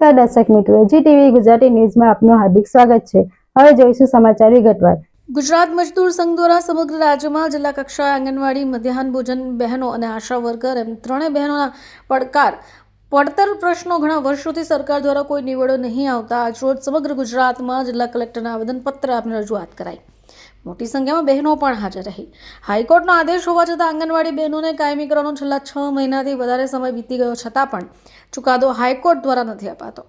નમસ્કાર, દર્શક મિત્રો. જી ટીવી, ગુજરાતી ન્યૂઝમાં આપનું હાર્દિક સ્વાગત છે. હવે જોઈશું સમાચાર વિગતવાર ગુજરાત મજદૂર સંઘ દ્વારા સમગ્ર રાજ્યમાં જિલ્લા કક્ષાએ આંગણવાડી, મધ્યાહન ભોજન બહેનો અને આશા વર્કર એમ ત્રણેય બહેનોના પડકાર પડતર પ્રશ્નો ઘણા વર્ષોથી સરકાર દ્વારા કોઈ નિવેડો નહીં આવતા. આજરોજ સમગ્ર ગુજરાતમાં જિલ્લા કલેક્ટરને આવેદનપત્ર આપને રજૂઆત કરાઈ. મોટી સંખ્યામાં બહેનો પણ હાજર રહી. હાઈકોર્ટનો આદેશ હોવા છતાં આંગણવાડી બહેનોને કાયમી કરવાનો છેલ્લા છ મહિનાથી વધારે સમય વીતી ગયો છતાં પણ ચુકાદો હાઈકોર્ટ દ્વારા નથી અપાતો.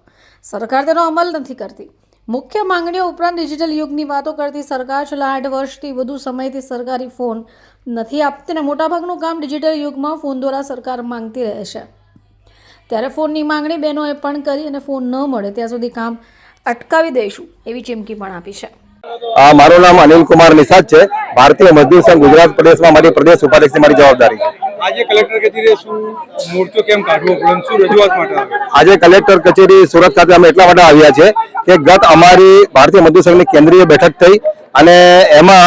સરકાર તેનો અમલ નથી કરતી. મુખ્ય માંગણીઓ ઉપરાંત ડિજિટલ યુગની વાતો કરતી સરકાર છેલ્લા આઠ વર્ષથી વધુ સમયથી સરકારી ફોન નથી આપતી અને મોટાભાગનું કામ ડિજિટલ યુગમાં ફોન દ્વારા સરકાર માંગતી રહે છે. ત્યારે ફોનની માંગણી બહેનોએ પણ કરી અને ફોન ન મળે ત્યાં સુધી કામ અટકાવી દઈશું, એવી ચીમકી પણ આપી છે. મારું નામ અનિલ કુમાર નિષાદ છે. ભારતીય મજદૂર સંઘ ગુજરાત પ્રદેશમાં મારી પ્રદેશ ઉપાધ્યક્ષની મારી જવાબદારી છે. આજે કલેક્ટર કચેરીએ શું મોરચો કેમ કાઢવો પડે શું રજૂઆત માટે આજે કલેક્ટર કચેરી સુરત ખાતે અમે એટલા માટે આવ્યા છે કે ગત અમારી ભારતીય મજદૂર સંઘની કેન્દ્રીય બેઠક થઈ અને એમાં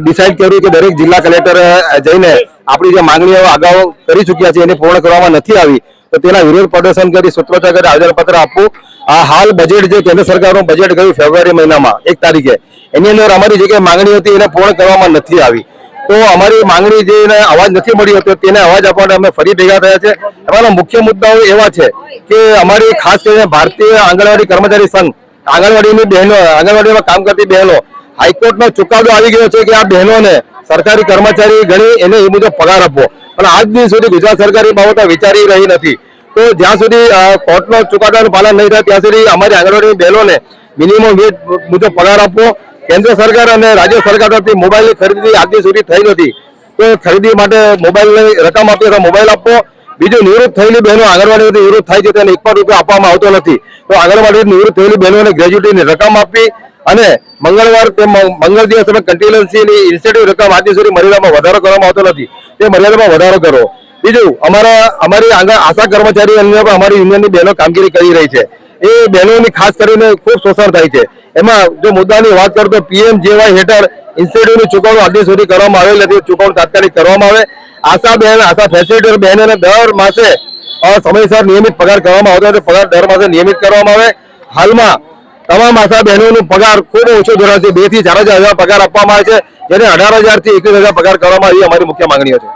ડિસાઇડ કર્યું કે દરેક જિલ્લા કલેક્ટર જઈને આપણી જે માંગણીઓ અગાઉ કરી ચૂક્યા છે એને પૂર્ણ કરવામાં નથી આવી. તો તેના વિરોધ પ્રદર્શન કરી સૂત્રોચ્ચાર કરી આવેદનપત્ર આપવું આ હાલ બજેટ જે કેન્દ્ર સરકારનું બજેટ ગયું ફેબ્રુઆરી મહિનામાં, એક તારીખે, એની અંદર અમારી જે કંઈ માંગણી હતી એને પૂર્ણ કરવામાં નથી આવી. તો અમારી માંગણી જે અવાજ નથી મળ્યો હતો, તેને અવાજ આપવા અમે ફરી ભેગા થયા છે. અમારા મુખ્ય મુદ્દાઓ એવા છે કે અમારી ખાસ કરીને ભારતીય આંગણવાડી કર્મચારી સંઘ, આંગણવાડીની બહેનો, આંગણવાડીમાં કામ કરતી બહેનો, હાઈકોર્ટનો ચુકાદો આવી ગયો છે કે આ બહેનોને સરકારી કર્મચારી ગણી, એને એ મુજબ પગાર આપવો. પણ આજ દિન સુધી ગુજરાત સરકારી બાબતો વિચારી રહી નથી. તો જ્યાં સુધી કોર્ટનો ચુકાદાનું પાલન નહીં થાય, ત્યાં સુધી અમારી આંગણવાડીની બહેનોને મિનિમમ વેજ મુજબ પગાર આપવો. કેન્દ્ર સરકાર અને રાજ્ય સરકાર તરફથી મોબાઈલની ખરીદી આજ સુધી થઈ નથી. તો ખરીદી માટે મોબાઈલની રકમ આપી અથવા મોબાઈલ આપવો. બીજું નિવૃત્ત થયેલી બહેનો આંગણવાડીમાંથી નિવૃત્ત થાય છે તેને એક પણ રૂપિયા આપવામાં આવતો નથી. તો આંગણવાડી નિવૃત્ત થયેલી બહેનોને ગ્રેજ્યુટીની રકમ આપવી અને મંગળવાર કે મંગળ દિવસ તમે કન્ટિન્યુઅન્સીની ઇન્સ્ટિટ્યૂટ રકમ આજે સુધી મર્યાદામાં વધારો કરવામાં આવતો નથી. તે મર્યાદામાં વધારો કરો. બીજું, અમારા અમારી આશા કર્મચારી અંદર પણ અમારી યુનિયનની બહેનો કામગીરી કરી રહી છે. એ બહેનોની ખાસ કરીને ખૂબ શોષણ થાય છે. એમાં જો મુદ્દાની વાત કરું તો પીએમ જેવાય હેઠળ ઇન્સ્ટિટ્યૂટની ચૂકવણું આજે સુધી કરવામાં આવેલ નથી. ચૂકવણું તાત્કાલિક કરવામાં આવે. આશા બહેન, આશા ફેસિલિટર બહેનોને દર માસે સમયસર નિયમિત પગાર કરવામાં આવતો નથી પગાર દર માસે નિયમિત કરવામાં આવે. હાલમાં તમામ આશા બહેનોનો પગાર ખૂબ ઓછો ધોરણ છે. બેથી ચાર હજાર પગાર આપવામાં આવે છે. જેને અઢાર હજારથી એકવીસ હજાર પગાર કરવામાં આવી અમારી મુખ્ય માંગણીઓ છે.